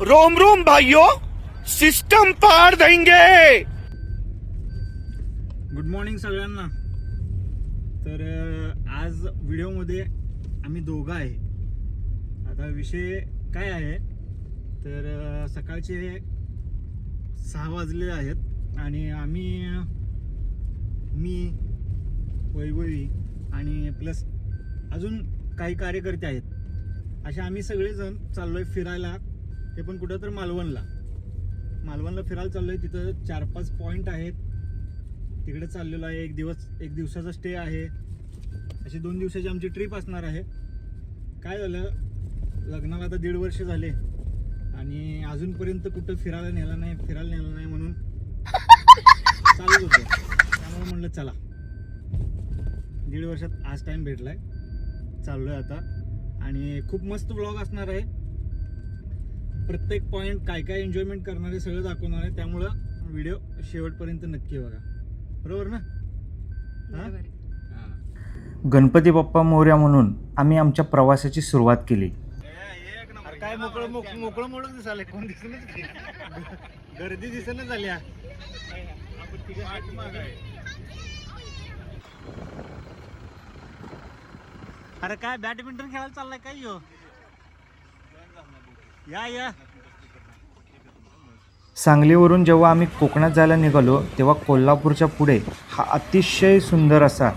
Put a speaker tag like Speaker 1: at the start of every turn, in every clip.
Speaker 1: Rome Rome भाइयों system पार देंगे।
Speaker 2: गुड मॉर्निंग सगळ्यांना. तर अं, आज व्हिडिओमध्ये आम्ही दोघं आहे. आता विषय काय आहे? तर अं, सकाळचे सहा वाजले आहेत आणि आम्ही अं, मी वैभवी आणि प्लस अजून काही कार्यकर्ते आहेत. असे आम्ही सगळेजण चाललोय फिरायला. ते पण कुठं तर मालवणला. मालवणला फिरायला चाललोय तिथं चार पाच पॉईंट आहेत. तिकडे चाललेलो आहे एक दिवस एक दिवसाचा स्टे आहे. अशी दोन दिवसाची आमची ट्रिप असणार आहे. काय झालं लग्नाला आता दीड वर्ष झाले. आणि अजूनपर्यंत कुठं फिरायला नेलं नाही फिरायला नेलं नाही म्हणून चालत होतो. त्यामुळे म्हणलं चला. दीड वर्षात आज टाइम चाललो आहे आता. आणि खूप मस्त ब्लॉग असणार आहे. प्रत्येक पॉईंट काय काय एन्जॉयमेंट करणार आहे सगळं दाखवणार आहे. त्यामुळं व्हिडिओ शेवटपर्यंत नक्की बघा. बरोबर ना? हा?
Speaker 3: गणपती बाप्पा मोर्या म्हणून आम्ही आमच्या प्रवासाची सुरुवात केली.
Speaker 2: अरे काय मोकळं मोक मोकळं कोण गर्दी दिसणं झाल्या अरे काय बॅडमिंटन खेळायला चाललाय काय यो? या या.
Speaker 3: सांगलीवरून जेव्हा आम्ही कोकणात जायला निघालो तेव्हा कोल्हापूरच्या पुढे हा अतिशय सुंदर असा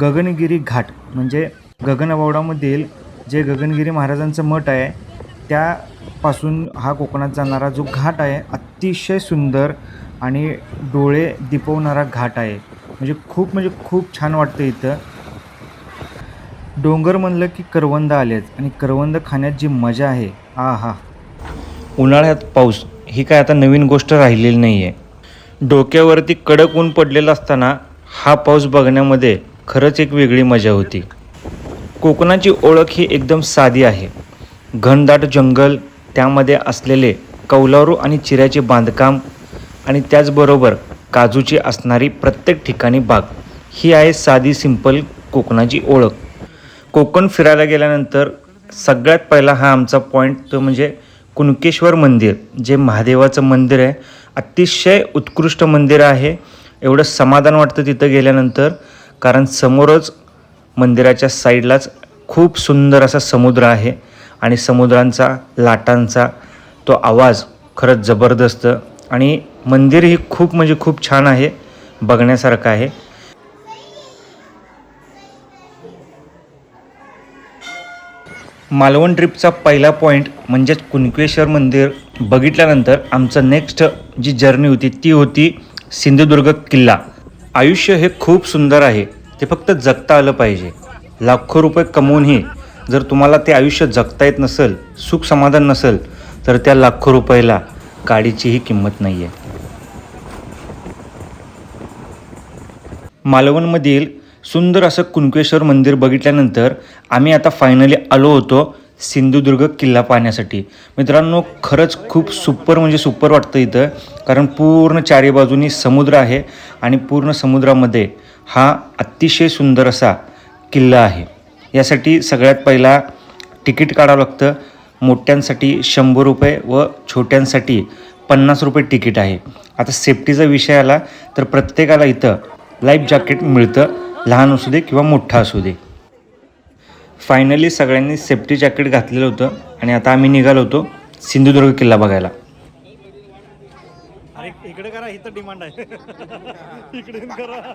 Speaker 3: गगनगिरी घाट म्हणजे गगनबावडामधील जे गगनगिरी महाराजांचं मठ आहे त्यापासून हा कोकणात जाणारा जो घाट आहे अतिशय सुंदर आणि डोळे दिपवणारा घाट आहे. म्हणजे खूप म्हणजे खूप छान वाटतं इथं. डोंगर म्हणलं की करवंद आलेच आणि करवंद खाण्यात जी मजा आहे आ हा उन्हाळ्यात पाऊस ही काय आता नवीन गोष्ट राहिलेली नाही आहे डोक्यावरती कडक ऊन पडलेला असताना हा पाऊस बघण्यामध्ये खरंच एक वेगळी मजा होती. कोकणाची ओळख ही एकदम साधी आहे. घनदाट जंगल त्यामध्ये असलेले कौलारू आणि चिऱ्याचे बांधकाम आणि त्याचबरोबर काजूची असणारी प्रत्येक ठिकाणी बाग ही आहे साधी सिंपल कोकणाची ओळख. कोकण फिरायला गेल्यानंतर सगळ्यात पहिला हा आमचा पॉईंट तो म्हणजे कुणकेश्वर मंदिर जे महादेवाचं मंदिर आहे. अतिशय उत्कृष्ट मंदिर आहे. एवढं समाधान वाटतं तिथं गेल्यानंतर कारण समोरच मंदिराच्या साईडलाच खूप सुंदर असा समुद्र आहे आणि समुद्रांचा लाटांचा तो आवाज खरंच जबरदस्त आणि मंदिर ही खूप म्हणजे खूप छान आहे बघण्यासारखं आहे. मालवण ट्रिपचा पहिला पॉईंट म्हणजेच कुणकेश्वर मंदिर बघितल्यानंतर आमचं नेक्स्ट जी जर्नी होती ती होती सिंधुदुर्ग किल्ला. आयुष्य हे खूप सुंदर आहे ते फक्त जगता आलं पाहिजे. लाखो रुपये कमवूनही जर तुम्हाला ते आयुष्य जगता येत नसेल सुख समाधान नसेल तर त्या लाखो रुपयाला गाडीचीही किंमत नाही आहे मालवणमधील सुंदर असं कुणकेश्वर मंदिर बघितल्यानंतर आम्ही आता फायनली आलो होतो सिंधुदुर्ग किल्ला पाहण्यासाठी. मित्रांनो खरंच खूप सुपर म्हणजे सुपर वाटतं इथं कारण पूर्ण चारी बाजूनी समुद्र आहे आणि पूर्ण समुद्रामध्ये हा अतिशय सुंदर असा किल्ला आहे. यासाठी सगळ्यात पहिला तिकीट काढावं लागतं. मोठ्यांसाठी शंभर रुपये व छोट्यांसाठी पन्नास रुपये तिकीट आहे. आता सेफ्टीचा विषय आला तर प्रत्येकाला इथं लाईफ जॅकेट मिळतं. लहान असू दे किंवा मोठा असू दे. फायनली सगळ्यांनी सेफ्टी जॅकेट घातलेलं होतं आणि आता आम्ही निघालो होतो सिंधुदुर्ग किल्ला बघायला.
Speaker 2: इकडे करा इथं डिमांड आहे. इकडे करा.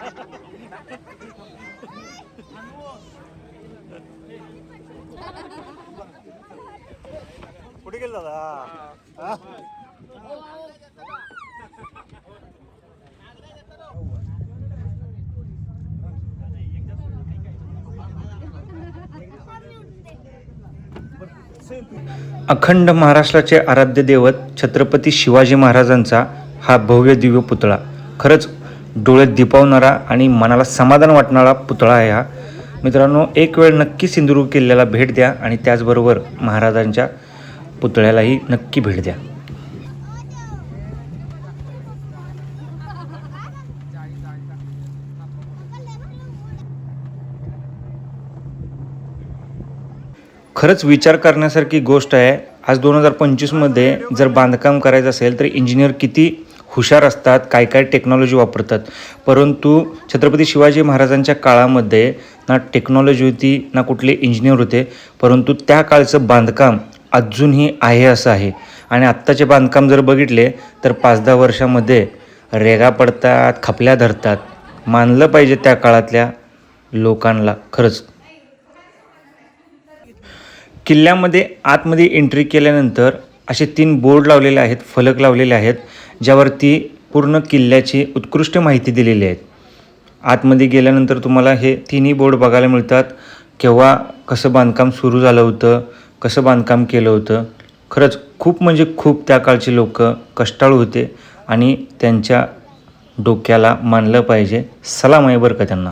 Speaker 2: कुठे गेला दादा?
Speaker 3: अखंड महाराष्ट्राचे आराध्य दैवत छत्रपती शिवाजी महाराजांचा हा भव्य दिव्य पुतळा. खरंच डोळे दिपावणारा आणि मनाला समाधान वाटणारा पुतळा आहे हा. मित्रांनो एक वेळ नक्की सिंधुदुर्ग किल्ल्याला भेट द्या आणि त्याचबरोबर महाराजांच्या पुतळ्यालाही नक्की भेट द्या. खरंच विचार करण्यासारखी गोष्ट आहे. आज दोन हजार पंचवीसमध्ये जर बांधकाम करायचं असेल तर इंजिनियर किती हुशार असतात काय काय टेक्नॉलॉजी वापरतात. परंतु छत्रपती शिवाजी महाराजांच्या काळामध्ये ना टेक्नॉलॉजी होती ना कुठले इंजिनियर होते. परंतु त्या काळचं बांधकाम अजूनही आहे असं आहे. आणि आत्ताचे बांधकाम जर बघितले तर पाच दहा वर्षामध्ये रेगा पडतात खपल्या धरतात. मानलं पाहिजे त्या काळातल्या लोकांना खरंच. किल्ल्यामध्ये आतमध्ये एंट्री केल्यानंतर असे तीन बोर्ड लावलेले आहेत फलक लावलेले आहेत ज्यावरती पूर्ण किल्ल्याची उत्कृष्ट माहिती दिलेली आहे. आतमध्ये गेल्यानंतर तुम्हाला हे तिन्ही बोर्ड बघायला मिळतात. केव्हा कसं बांधकाम सुरू झालं होतं कसं बांधकाम केलं होतं. खरंच खूप म्हणजे खूप त्या काळचे लोक कष्टाळू होते आणि त्यांच्या डोक्याला मानलं पाहिजे. सलाम आहे बरं का त्यांना.